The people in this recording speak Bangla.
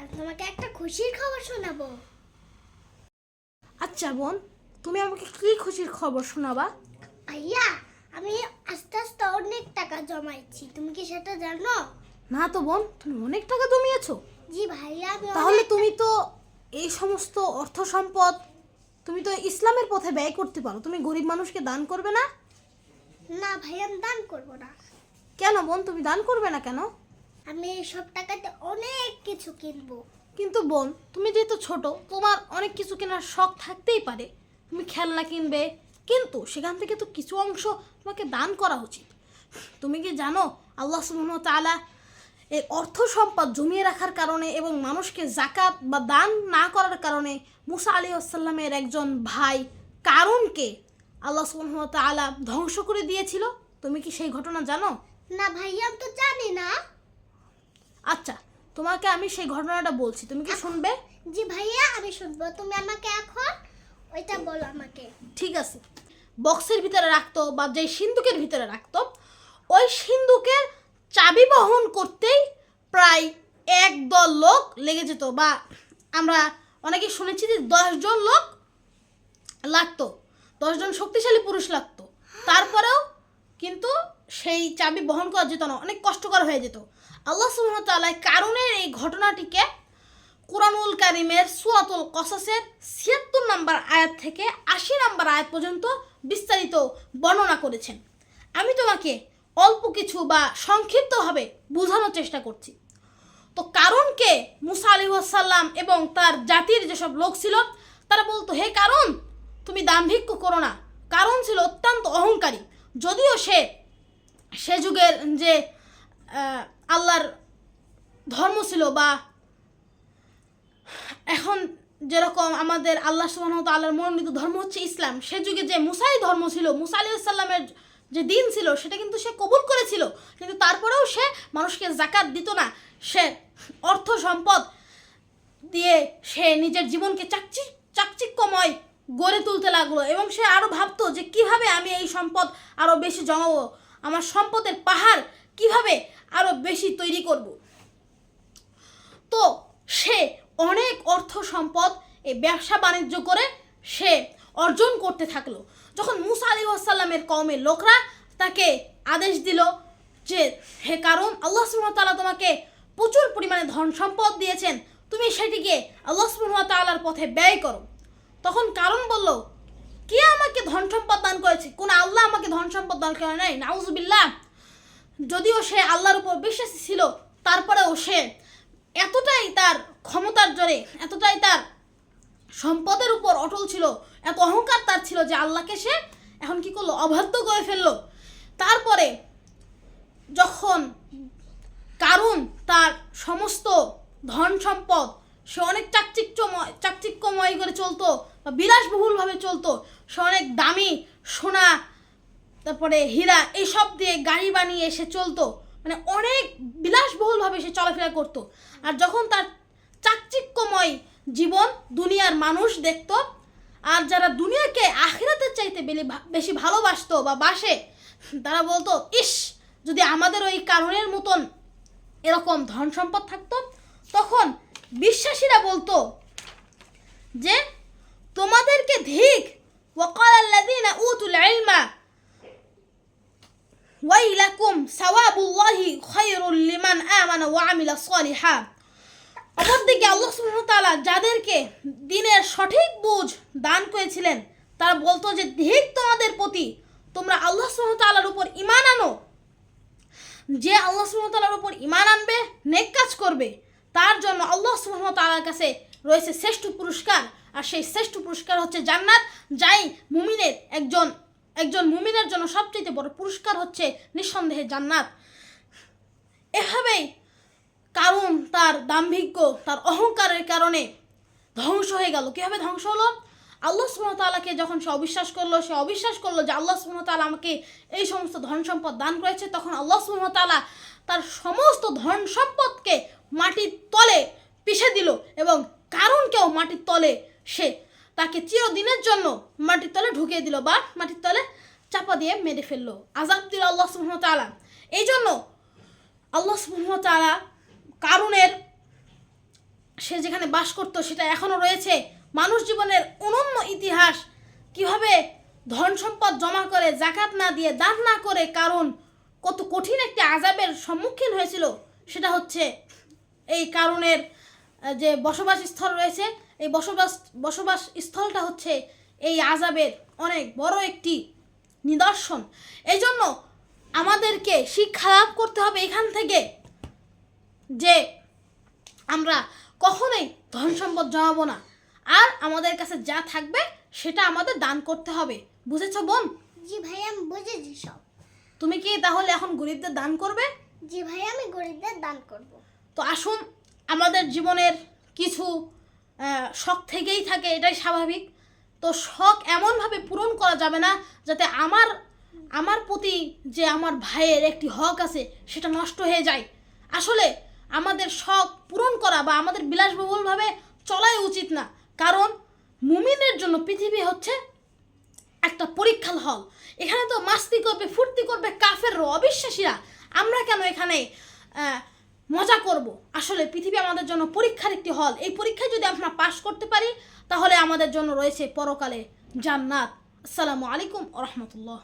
আর তোমাকে একটা খুশির খবর শোনাবো। আচ্ছা বোন তুমি আমাকে কি খুশির খবর শোনাবা? ভাইয়া আমি আস্তে আস্তে অনেক টাকা জমাইছি তুমি কি সেটা জানো? না তো বোন তুমি অনেক টাকা জমিয়েছো। জি ভাইয়া আমি তাহলে অনেক- তুমি তো এই সমস্ত অর্থ সম্পদ তুমি তো ইসলামের পথে ব্যয় করতে পারো তুমি গরিব মানুষকে দান করবে না? না ভাইয়া আমি দান করব না। কেন বোন তুমি দান করবে না কেন? আমি এই সব টাকাতে অনেক কিছু কিনবো। কিন্তু বোন তুমি যেহেতু ছোট তোমার অনেক কিছু কেনার শখ থাকতেই পারে। তুমি খেলনা কিনবে কিন্তু সেখান থেকে তো কিছু অংশ তোমাকে দান করা উচিত। তুমি কি জানো আল্লাহ সুবহানাহু ওয়া তাআলা এই অর্থ সম্পদ জমিয়ে রাখার কারণে এবং মানুষকে জাকাত বা দান না করার কারণে মুসা আলী আসাল্লামের একজন ভাই কারণকে আল্লাহ সুবহানাহু ওয়া তাআলা ধ্বংস করে দিয়েছিল? তুমি কি সেই ঘটনা জানো? না ভাইয়া আমি তো জানি না। আচ্ছা তোমাকে আমি সেই ঘটনাটা বলছি। তুমি কি শুনবে? জি ভাইয়া আমি শুনব। তুমি আমাকে এখন ওইটা বলো আমাকে। ঠিক আছে। বক্সের ভিতরে রাখতো বা যে সিন্ধুকের ভিতরে রাখতো ওই সিন্ধুকের চাবি বহন করতেই প্রায় এক দল লোক লেগে যেত বা আমরা অনেকে শুনেছি যে দশজন লোক লাগতো দশজন শক্তিশালী পুরুষ লাগতো। তারপরেও কিন্তু সেই চাবি বহন করা যেত না, অনেক কষ্টকর হয়ে যেত। আল্লাহ সুহামতাল্লাহ কারণের এই ঘটনাটিকে কোরআনুল কারিমের সুরাতুল কসাসের ছিয়াত্তর নম্বর আয়াত থেকে আশি নম্বর আয়াত পর্যন্ত বিস্তারিত বর্ণনা করেছেন। আমি তোমাকে অল্প কিছু বা সংক্ষিপ্তভাবে বোঝানোর চেষ্টা করছি। তো কারণকে মুসা আলী সাল্লাম এবং তার জাতির যেসব লোক ছিল, তারা বলতো, হে কারণ, তুমি দাম্ভিক্য করো না। কারণ ছিল অত্যন্ত অহংকারী। যদিও সে সে যুগের যে আল্লাহর ধর্ম ছিল বা এখন যেরকম আমাদের আল্লাহ সুবহানাহু আল্লাহর মনোনীত ধর্ম হচ্ছে ইসলাম, সে যুগে যে মুসাই ধর্ম ছিল, মুসা আলাইহিস সাল্লামের যে দিন ছিল, সেটা কিন্তু সে কবুল করেছিল। কিন্তু তারপরেও সে মানুষকে জাকাত দিত না। সে অর্থ সম্পদ দিয়ে সে নিজের জীবনকে চাকচি, চাকচিক্যময় গড়ে তুলতে লাগল এবং সে আরও ভাবতো যে কীভাবে আমি এই সম্পদ আরও বেশি জমাবো। আমার সম্পদের পাহাড় কীভাবে আরও বেশি তৈরি করব? তো সে অনেক অর্থ সম্পদ এই ব্যবসা বাণিজ্য করে সে অর্জন করতে থাকল। যখন মুসা আলী আসাল্লামের কওমের লোকরা তাকে আদেশ দিল যে, হে কারণ আল্লাহ সুবহানাহু তোমাকে প্রচুর পরিমাণে ধন সম্পদ দিয়েছেন। তুমি সেটিকে আল্লাহ তাআলার পথে ব্যয় করো। তখন কারণ বলল কে আমাকে ধন সম্পদ দান করেছে? কোন আল্লাহ আমাকে ধন সম্পদ দান করে নাই? নাউজুবিল্লাহ। যদিও সে আল্লাহর উপর বিশ্বাসী ছিল, তারপরেও সে এতটাই তার ক্ষমতার জোরে, এতটাই তার সম্পদের উপর অটল ছিল, এত অহংকার তার ছিল যে আল্লাহকে সে এখন কি করল? অবাধ্য করে ফেলল। তারপরে যখন কারণ তার সমস্ত ধন সম্পদ সে অনেক চাকচিক্যময় চাকচিক্যময় করে চলতো, বা বিলাসবহুলভাবে চলতো। সে অনেক দামি সোনা, তারপরে হীরা এইসব দিয়ে গাড়ি বানিয়ে সে চলতো। মানে অনেক বিলাসবহুলভাবে সে চলাফেরা করতো। আর যখন তার চাকচিক্যময় জীবন দুনিয়ার মানুষ দেখতো, আর যারা দুনিয়াকে আখিরাতের চাইতে বেশি ভালোবাসতো বা বাসে, তারা বলতো, ইস, যদি আমাদের ওই কারণের মতন এরকম ধন সম্পদ থাকতো, তখন বিশ্বাসীরা বলতো যে, তোমাদেরকে ধিক ওয়াকাল আল্লাযীনা উতুল ইলমা, ওয়াইলাকুম সাওয়াবুল্লাহি খায়রুল লিমান আমানা ওয়া আমিলা সলিহা। অপরদিকে আল্লাহ সুবহানাহু তাআলা যাদেরকে দিনের সঠিক বুঝ দান করেছিলেন, তারা বলতো যে ধিক তোমাদের প্রতি তোমরা আল্লাহ সুবহানাহু তাআলার উপর ঈমান আনো। যে আল্লাহ সুবহানাহু তাআলার উপর ঈমান আনবে, নেক কাজ করবে তার জন্য আল্লাহ ওয়া কাছে রয়েছে শ্রেষ্ঠ পুরস্কার। আর সেই শ্রেষ্ঠ পুরস্কার হচ্ছে জান্নাত, যাই মুমিনের একজন একজন মুমিনের জন্য সবচেয়ে বড় পুরস্কার হচ্ছে নিঃসন্দেহে জান্নাত। এভাবেই কারণ তার দাম্ভিক্য, তার অহংকারের কারণে ধ্বংস হয়ে গেল। কীভাবে ধ্বংস হলো? আল্লাহ সুমতালাকে যখন সে অবিশ্বাস করল, সে অবিশ্বাস করল যে আল্লাহ সুমতালা আমাকে এই সমস্ত ধন সম্পদ দান করেছে, তখন আল্লাহ সুমতালা তার সমস্ত ধন সম্পদকে মাটির তলে পিষে দিল এবং কারণকেও মাটির তলে, সে তাকে চিরদিনের জন্য মাটির তলে ঢুকিয়ে দিল বা মাটির তলে চাপা দিয়ে মেরে ফেলল। আজাব দিল আল্লাহ সুমতালা এই জন্য আল্লাহ তাআলা কারুনের সে যেখানে বাস করতো, সেটা এখনও রয়েছে। মানুষ জীবনের অনন্য ইতিহাস কীভাবে ধন সম্পদ জমা করে, জাকাত না দিয়ে দান না করে কারণ কত কঠিন একটি আজাবের সম্মুখীন হয়েছিল, সেটা হচ্ছে এই কারণের যে বসবাস স্থল রয়েছে এই বসবাস বসবাস স্থলটা হচ্ছে এই আজাবের অনেক বড় একটি নিদর্শন। এই জন্য আমাদেরকে শিক্ষা লাভ করতে হবে এখান থেকে যে আমরা কখনোই ধন সম্পদ জমাবো না। আর আমাদের কাছে যা থাকবে সেটা আমাদের দান করতে হবে। বুঝেছ বোন? জি ভাই আমি বুঝেছি সব। তুমি কি তাহলে এখন গরিবদের দান করবে? জি ভাই আমি গরিবদের দান করব। তো আসুন, আমাদের জীবনের কিছু শখ থেকেই থাকে, এটাই স্বাভাবিক। তো শখ এমনভাবে পূরণ করা যাবে না যাতে আমার আমার প্রতি যে আমার ভাইয়ের একটি হক আছে, সেটা নষ্ট হয়ে যায়। আসলে আমাদের শখ পূরণ করা বা আমাদের বিলাসবহুলভাবে চলাই উচিত না। কারণ মুমিনের জন্য পৃথিবী হচ্ছে একটা পরীক্ষার হল। এখানে তো মাস্তি করবে, ফুর্তি করবে কাফের অবিশ্বাসীরা। আমরা কেন এখানে মজা করব। আসলে পৃথিবী আমাদের জন্য পরীক্ষার একটি হল। এই পরীক্ষায় যদি আমরা পাশ করতে পারি, তাহলে আমাদের জন্য রয়েছে পরকালে জান্নাত। আসসালামু আলাইকুম রহমতুল্লাহ।